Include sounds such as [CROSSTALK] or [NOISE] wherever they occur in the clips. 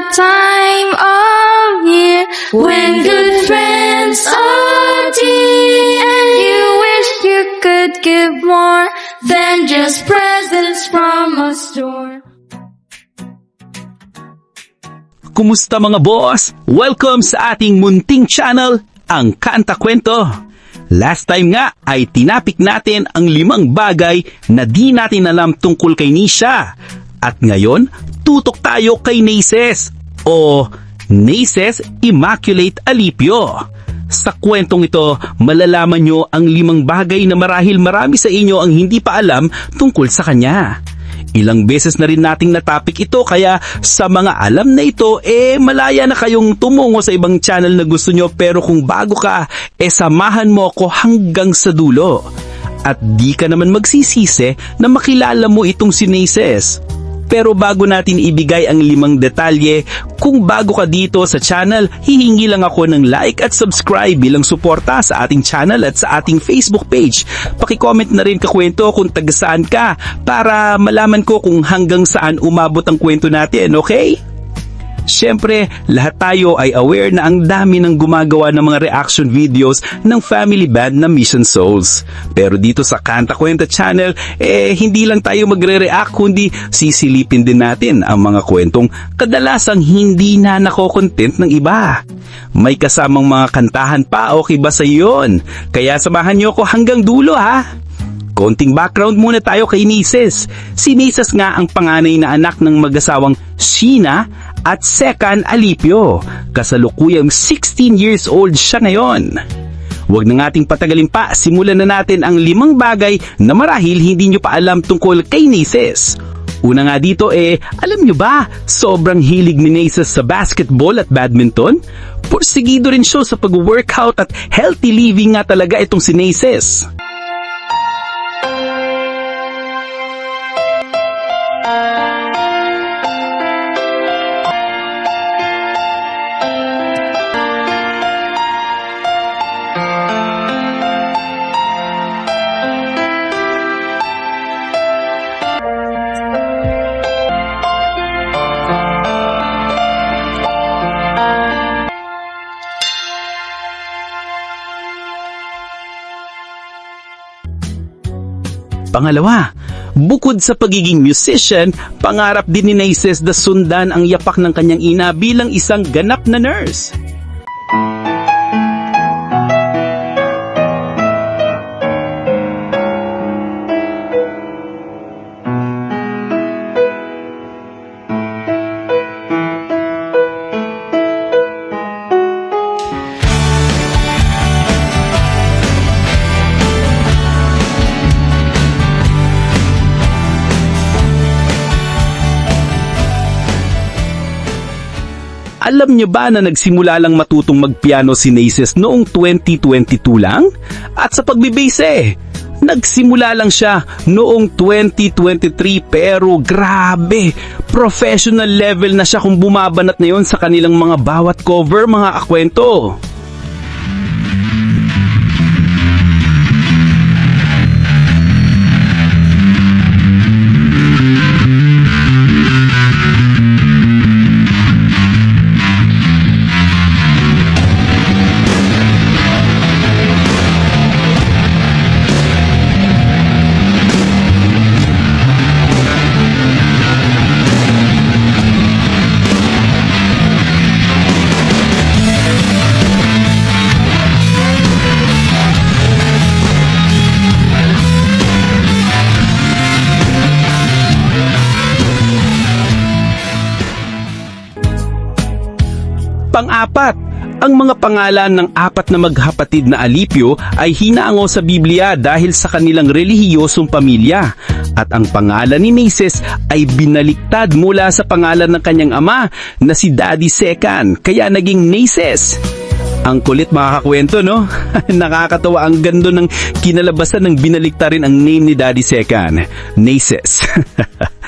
that time of year when good friends are dear and you wish you could give more than just presents from a store. Kumusta mga boss? Welcome sa ating munting channel, ang Kanta Kwento. Last time nga ay tinapik natin ang limang bagay na di natin alam tungkol kay Nisha. At ngayon, tutok tayo kay Naces o Naces Immaculate Alipio. Sa kwentong ito, malalaman nyo ang limang bagay na marahil marami sa inyo ang hindi pa alam tungkol sa kanya. Ilang beses na rin nating natapik ito kaya sa mga alam na ito, eh malaya na kayong tumungo sa ibang channel na gusto nyo pero kung bago ka, eh samahan mo ako hanggang sa dulo. At di ka naman magsisisi na makilala mo itong si Naces. Pero bago natin ibigay ang limang detalye, kung bago ka dito sa channel, hihingi lang ako ng like at subscribe bilang suporta sa ating channel at sa ating Facebook page. Pakicomment na rin kakwento kung taga saan ka para malaman ko kung hanggang saan umabot ang kwento natin, okay? Siyempre, lahat tayo ay aware na ang dami ng gumagawa ng mga reaction videos ng family band na Mission Souls. Pero dito sa Kanta Kwenta channel, eh hindi lang tayo magre-react kundi sisilipin din natin ang mga kwentong kadalasang hindi na nakokontent ng iba. May kasamang mga kantahan pa, okay ba sa yon? Kaya samahan niyo ako hanggang dulo ha! Konting background muna tayo kay Nises. Si Nises nga ang panganay na anak ng mag-asawang Sheena at second Alipio. Kasalukuyang 16 years old siya ngayon. Huwag na nating patagalin pa, simulan na natin ang limang bagay na marahil hindi nyo pa alam tungkol kay Nises. Una nga dito eh, alam nyo ba, sobrang hilig ni Naces sa basketball at badminton? Porsigido rin siya sa pag-workout at healthy living nga talaga itong si Naces. Pangalawa, bukod sa pagiging musician, pangarap din ni Naces na sundan ang yapak ng kanyang ina bilang isang ganap na nurse. Alam niyo ba na nagsimula lang matutong magpiano si Naces noong 2022 lang? At sa pagbibase, nagsimula lang siya noong 2023 pero grabe, professional level na siya kung bumabanat na yon sa kanilang mga bawat cover mga akwento. Pang-apat, ang mga pangalan ng apat na maghapatid na alipyo ay hinaango sa Biblia dahil sa kanilang relihiyosong pamilya. At ang pangalan ni Naces ay binaliktad mula sa pangalan ng kanyang ama na si Daddy Sekan, kaya naging Naces. Ang kulit makakakwento, no? [LAUGHS] Nakakatawa ang gando ng kinalabasan ng binalikta rin ang name ni Daddy Sekan, Naces. [LAUGHS]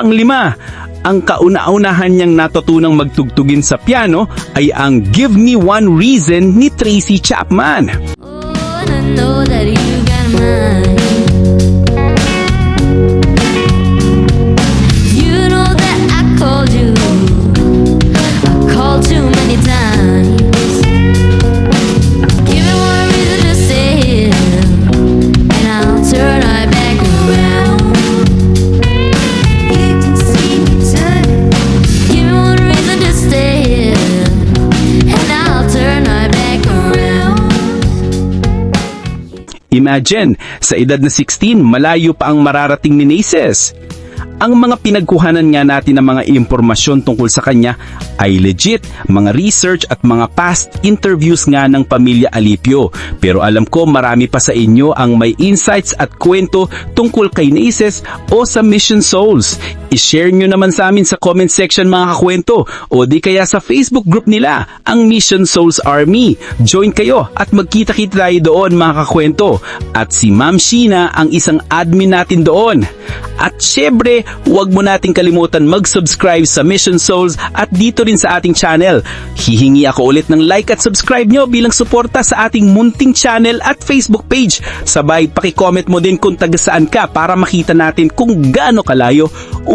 Panglima, ang kauna-unahan niyang natutunang magtugtugin sa piano ay ang Give Me One Reason ni Tracy Chapman. Oh, Imagine, sa edad na 16, malayo pa ang mararating ni Naces. Ang mga pinagkuhanan nga natin ng mga impormasyon tungkol sa kanya ay legit, mga research at mga past interviews nga ng pamilya Alipio. Pero alam ko marami pa sa inyo ang may insights at kwento tungkol kay Naces o sa Mission Souls. I-share nyo naman sa amin sa comment section mga kakwento o di kaya sa Facebook group nila, ang Mission Souls Army. Join kayo at magkita-kita tayo doon mga kakwento. At si Ma'am Sheena ang isang admin natin doon. At syempre, huwag mo nating kalimutan mag-subscribe sa Mission Souls at dito rin sa ating channel. Hihingi ako ulit ng like at subscribe nyo bilang suporta sa ating munting channel at Facebook page. Sabay, pakicomment mo din kung taga saan ka para makita natin kung gaano kalayo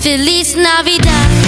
Feliz Navidad.